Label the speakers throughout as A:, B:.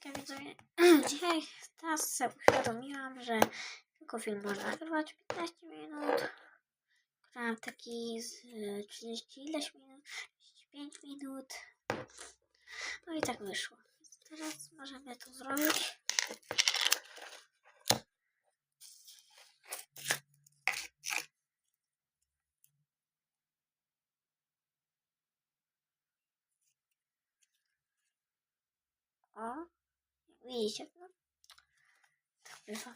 A: takie widzowie. Dzisiaj teraz sobie uświadomiłam, że tylko film można nagrywać 15 minut. Grałem taki z y, 30 ileś minut, 35 minut. No i tak wyszło. Więc teraz możemy to zrobić. O, jak widzicie, no, tak bywa.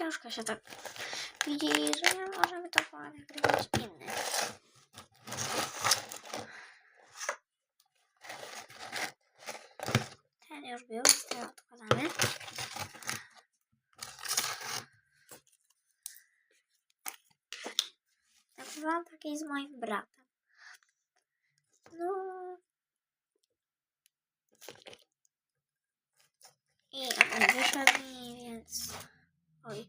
A: Ciężko się tak widzi, że możemy to nagrywać inne. Ten już był, więc ten odkładamy. Nagrywałam takiej z moim bratem. No. I on wyszedł mi, więc... Oj.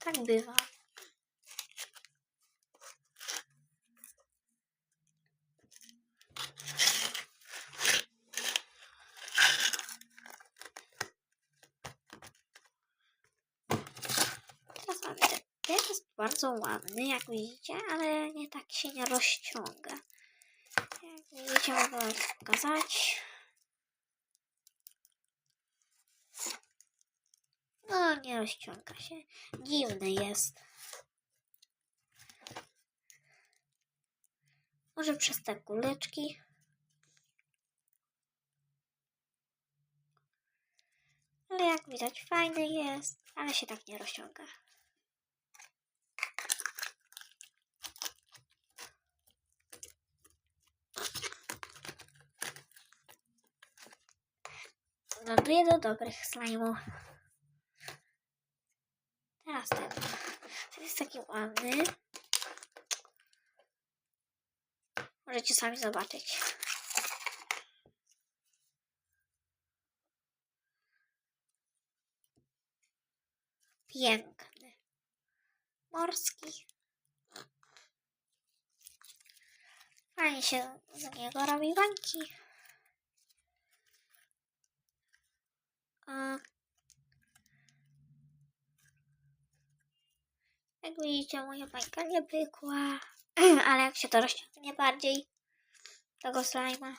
A: Tak bywa. Teraz jest bardzo ładny, jak widzicie, ale nie tak się nie rozciąga. Jak widzicie, mogę wam pokazać. No, nie rozciąga się. Dziwny jest. Może przez te kuleczki. Ale jak widać, fajny jest, ale się tak nie rozciąga. Ląduje do dobrych slajmów. Ten. Ten jest taki ładny. Możecie sami zobaczyć. Piękny. Morski. Fajnie się z niego robi bańki. Jak widzicie, moja bańka nie pykła, ale jak się to rozciągnie bardziej tego slajma.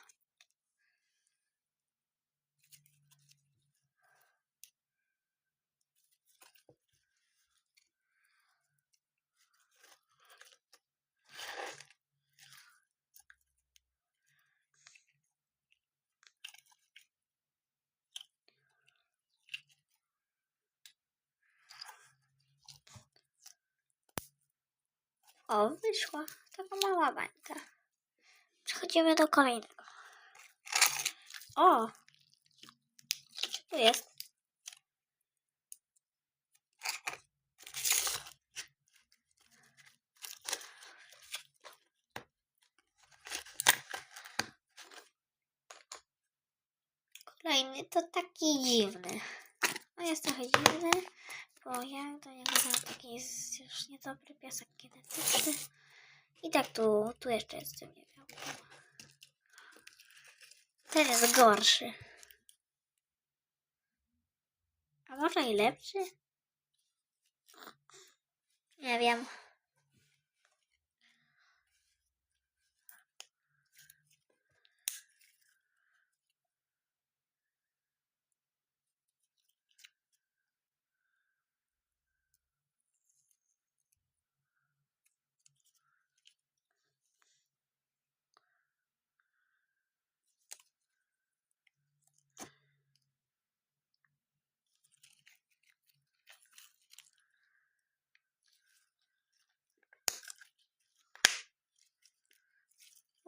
A: O, wyszła taka mała bańka. Przechodzimy do kolejnego. O! Co tu jest? Kolejny to taki dziwny. No jest trochę dziwny, bo ja do niego mam taki jest już niedobry piasek genetyczny. I tak tu, tu jeszcze jest co nie wiem. Ten jest gorszy. A może i lepszy? Nie wiem.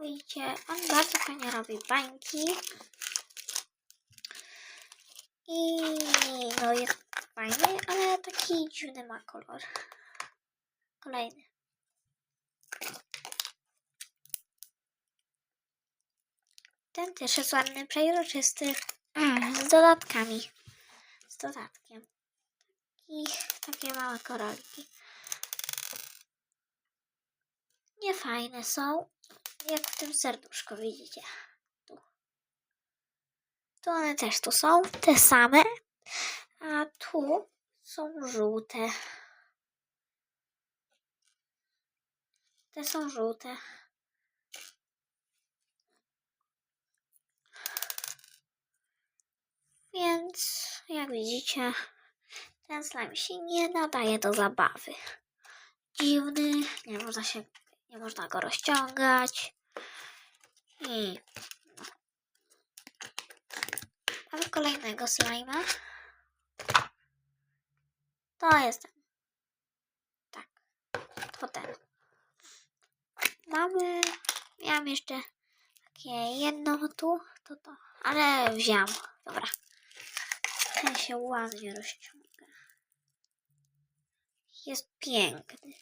A: Widzicie, on bardzo fajnie robi bańki. I no jest fajny, ale taki dziwny ma kolor. Kolejny. Ten też jest ładny, przejrzysty. Z dodatkami. Z dodatkiem. I takie małe koralki. Niefajne są. Jak w tym serduszku widzicie. Tu. Tu one też tu są. Te same. A tu są żółte. Te są żółte. Więc jak widzicie, ten slime się nie nadaje do zabawy. Dziwny, nie można się, nie można go rozciągać. I. Mamy kolejnego slima. To jest ten. Tak, to ten. Mamy, miałam jeszcze takie jedno tu, to to, ale wziąłam. Dobra. Ten się ładnie rozciąga. Jest piękny.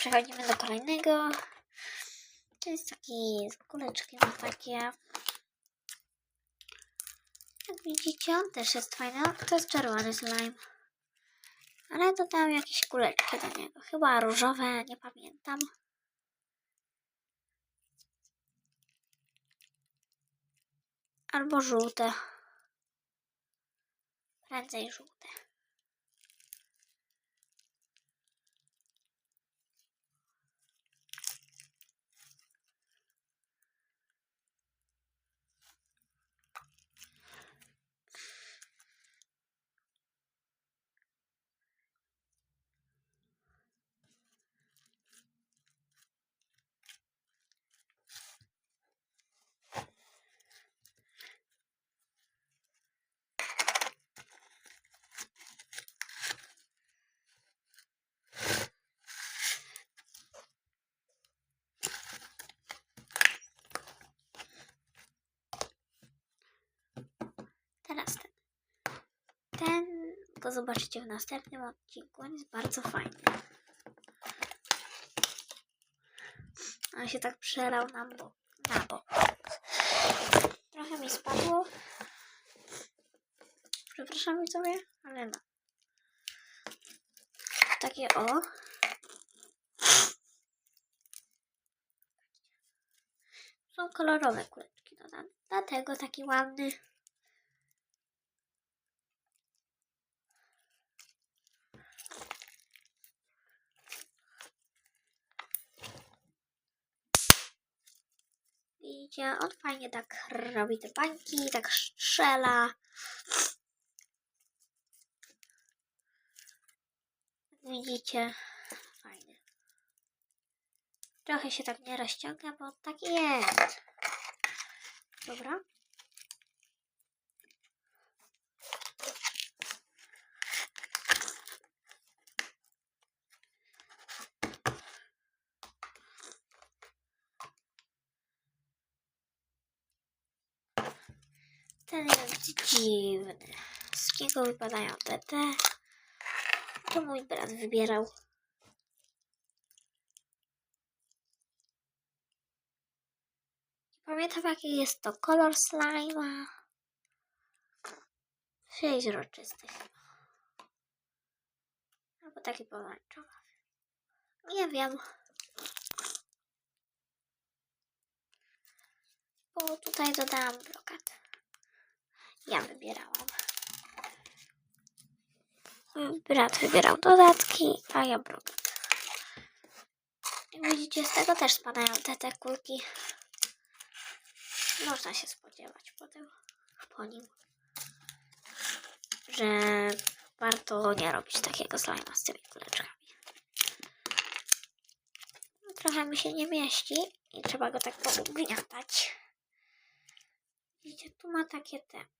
A: Przechodzimy do kolejnego. To jest taki z kuleczki takie. Jak widzicie, on też jest fajny. To jest czerwony slime. Ale dodałam jakieś kuleczki do niego. Chyba różowe, nie pamiętam. Albo żółte. Prędzej żółte. Teraz ten. Ten go zobaczycie w następnym odcinku. On jest bardzo fajny. On się tak przelał na bok. Na bok. Trochę mi spadło. Przepraszam widzowie, ale no. Takie o. Są kolorowe kuleczki dodane. Dlatego taki ładny. On fajnie tak robi te bańki, tak strzela. Widzicie, fajnie. Trochę się tak nie rozciąga, bo tak jest. Dobra. Ten jest dziwny. Z kiego wypadają te te? To mój brat wybierał. Pamiętam jaki jest to kolor slajma. Przeźroczysty. Albo taki pomarańczowy. Nie wiem. Bo tutaj dodałam brokat. Ja wybierałam. Mój brat wybierał dodatki, a ja brokat. Jak widzicie, z tego też spadają te, te kulki. Można się spodziewać potem po nim, że warto nie robić takiego slajma z tymi kuleczkami. No, trochę mi się nie mieści i trzeba go tak pougniatać. Widzicie, tu ma takie te.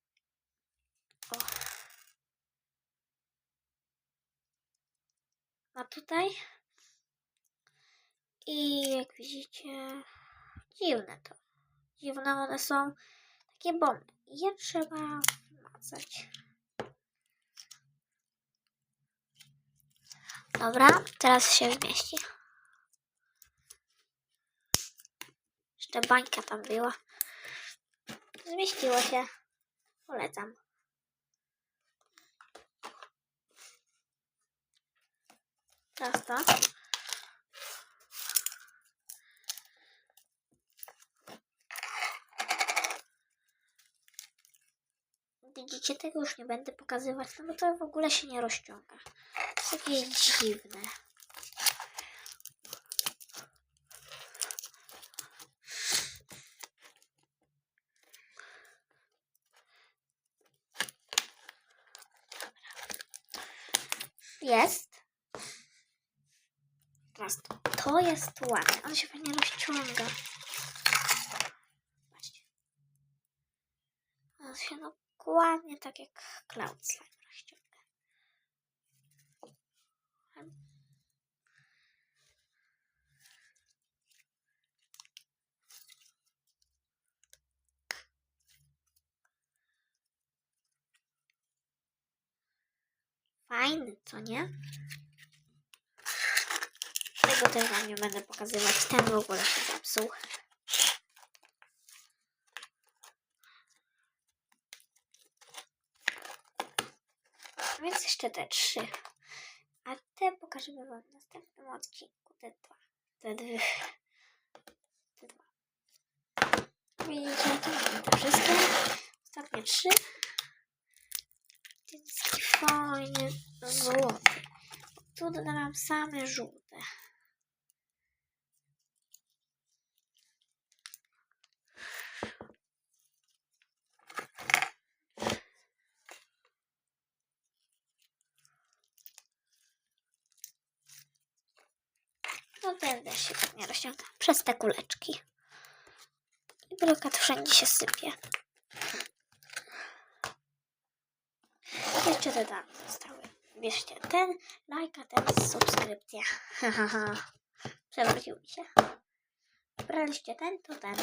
A: A tutaj. I jak widzicie, dziwne to. Dziwne one są. Takie bomby. Je trzeba wmazać. Dobra, teraz się zmieści. Jeszcze bańka tam była. Zmieściło się. Polecam. Teraz. Widzicie, tego już nie będę pokazywać, no bo to w ogóle się nie rozciąga. To jest dziwne. Jest. To. To jest ładne. On się fajnie rozciąga. Patrzcie. On się dokładnie tak jak Cloud Slime rozciąga. Fajny, co nie? Tego też wam nie będę pokazywać. Ten w ogóle się zepsuł. Więc jeszcze te trzy. A te pokażemy wam w następnym odcinku. Te dwa. Te dwie. Te dwa. Widzicie, to mamy te wszystkie. Ostatnie trzy. Taki fajny złoty. Tu dodałam same żółte. Ten też się tak nie rozciąga. Przez te kuleczki. I brokat wszędzie się sypie. Jeszcze te dane zostały. Bierzcie ten, lajka, ten, subskrypcja. Przewrócił mi się. Braliście ten, to ten.